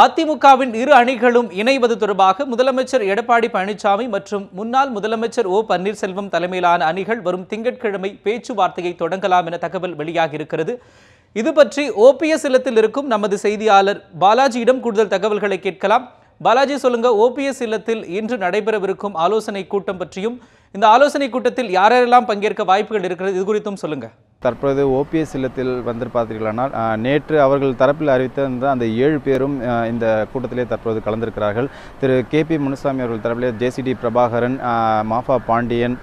அதிமுகவின் இரு அணிகளும் இணைவது தொடர்பாக முதலமைச்சர் எடப்பாடி பழனிசாமி மற்றும் முன்னாள் முதலமைச்சர் ஓ பன்னீர்செல்வம் தலைமையிலான அணிகள் வரும் திங்கட்கிழமை பேச்சுவார்த்தையை தொடங்கலாம் என தகவல் வெளியாகியிருக்கிறது. இது பற்றி ஓபிஎஸ் இல்லத்தில் இருக்கும் நமது செய்தியாளர் பாலாஜியிடம் கூடுதல் தகவல்களை கேட்கலாம். பாலாஜி சொல்லுங்க ஓபிஎஸ் இல்லத்தில் இன்று நடைபெறவிருக்கும் ஆலோசனை கூட்டம் பற்றியும் இந்த ஆலோசனை கூட்டத்தில் யாரெல்லாம் பங்கேற்க வாய்ப்புகள் இருக்கிறது இது குறித்தும் சொல்லுங்க. தற்பொழுது ஓபிஎஸ் இல்லத்தில் வந்து பார்த்தீர்களானால் நேற்று அவர்கள் தரப்பில் அறிவித்த அந்த ஏழு பேரும் இந்த கூட்டத்திலே தற்போது கலந்திருக்கிறார்கள். திரு கே பி முனுசாமி அவர்கள் தரப்பிலே ஜேசிடி பிரபாகரன் மாஃபா பாண்டியன்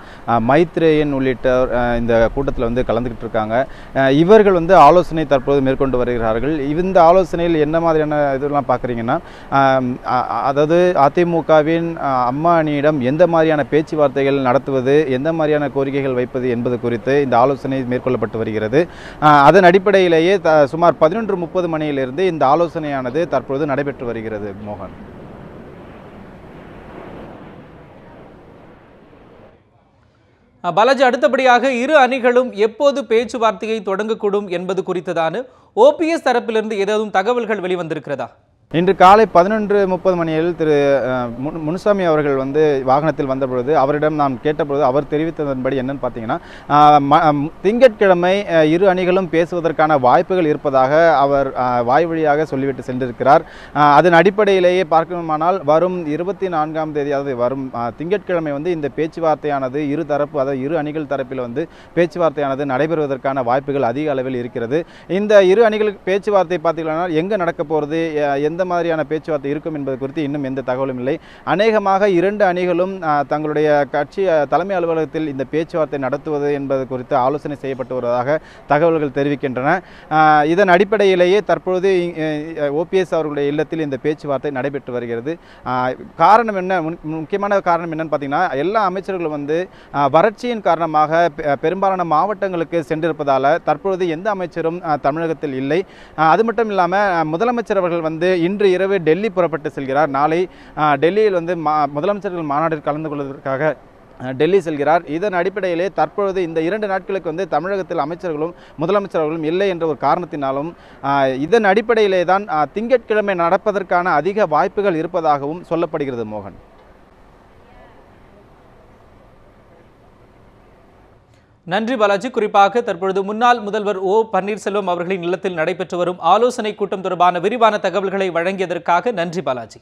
மைத்ரேயன் உள்ளிட்ட இந்த கூட்டத்தில் வந்து கலந்துக்கிட்டு இருக்காங்க இவர்கள் வந்து ஆலோசனை தற்போது மேற்கொண்டு வருகிறார்கள். இந்த ஆலோசனையில் என்ன மாதிரியான இதெல்லாம் பார்க்குறீங்கன்னா அதாவது அதிமுகவின் அம்மா அணியிடம் எந்த மாதிரியான பேச்சுவார்த்தைகள் நடத்துவது எந்த மாதிரியான கோரிக்கைகள் வைப்பது என்பது குறித்து இந்த ஆலோசனை மேற்கொள்ளப்பட்டு வருகிறது. அதன் அடிப்படையிலேயே த சுமார் பதினொன்று முப்பது மணியிலிருந்து இந்த ஆலோசனையானது தற்பொழுது நடைபெற்று வருகிறது மோகன். பாலாஜி அடுத்தபடியாக இரு அணிகளும் எப்போது பேச்சுவார்த்தையை தொடங்கக்கூடும் என்பது குறித்ததான ஓபிஎஸ் தரப்பிலிருந்து ஏதாவது தகவல்கள் வெளிவந்திருக்கிறதா? இன்று காலை பதினொன்று முப்பது மணியில் திரு முனுசாமி அவர்கள் வந்து வாகனத்தில் வந்தபொழுது அவரிடம் நாம் கேட்டபொழுது அவர் தெரிவித்ததன்படி என்னன்னு பார்த்தீங்கன்னா திங்கட்கிழமை இரு அணிகளும் பேசுவதற்கான வாய்ப்புகள் இருப்பதாக அவர் வாய்வழியாக வாய் வழியாக சொல்லிவிட்டு சென்றிருக்கிறார். அதன் அடிப்படையிலேயே பார்க்கணுமானால் வரும் இருபத்தி நான்காம் தேதி அதாவது வரும் திங்கட்கிழமை வந்து இந்த பேச்சுவார்த்தையானது இரு தரப்பு அதாவது இரு அணிகள் தரப்பில் வந்து பேச்சுவார்த்தையானது நடைபெறுவதற்கான வாய்ப்புகள் அதிக அளவில் இருக்கிறது. இந்த இரு அணிகளுக்கு பேச்சுவார்த்தை பார்த்தீங்கன்னா எங்கே நடக்க போகிறது எந்த மாதிரியான பேச்சுவார்த்தை இருக்கும் என்பது குறித்து இன்னும் எந்த தகவலும் இல்லை. அநேகமாக இரண்டு அணிகளும் தங்களுடைய கட்சி தலைமை அலுவலகத்தில் இந்த பேச்சுவார்த்தை நடத்துவது என்பது குறித்து ஆலோசனை செய்யப்பட்டு வருவதாக தகவல்கள் தெரிவிக்கின்றன. இதன் அடிப்படையிலேயே தற்பொழுது ஓபிஎஸ் அவர்களுடைய இல்லத்தில் இந்த பேச்சுவார்த்தை நடைபெற்று வருகிறது. காரணம் என்ன? முக்கியமான காரணம் என்னன்னு பார்த்தீங்கன்னா எல்லா அமைச்சர்களும் வந்து வறட்சியின் காரணமாக பெரும்பாலான மாவட்டங்களுக்கு சென்றிருப்பதால் தற்பொழுது எந்த அமைச்சரும் தமிழகத்தில் இல்லை. அது மட்டும் இல்லாமல் முதலமைச்சர் அவர்கள் வந்து இன்று இரவு டெல்லி புறப்பட்டு செல்கிறார். நாளை டெல்லியில் வந்து மா முதலமைச்சர்கள் மாநாட்டில் கலந்து கொள்வதற்காக டெல்லி செல்கிறார். இதன் அடிப்படையிலே தற்பொழுது இந்த இரண்டு நாட்களுக்கு வந்து தமிழகத்தில் அமைச்சர்களும் முதலமைச்சர்களும் இல்லை என்ற ஒரு காரணத்தினாலும் இதன் அடிப்படையிலே தான் திங்கட்கிழமை நடப்பதற்கான அதிக வாய்ப்புகள் இருப்பதாகவும் சொல்லப்படுகிறது மோகன். நன்றி பாலாஜி. குறிப்பாக தற்பொழுது முன்னாள் முதல்வர் ஓ. பன்னீர்செல்வம் அவர்களின் இல்லத்தில் நடைபெற்று வரும் ஆலோசனை கூட்டம் தொடர்பான விரிவான தகவல்களை வழங்கியதற்காக நன்றி பாலாஜி.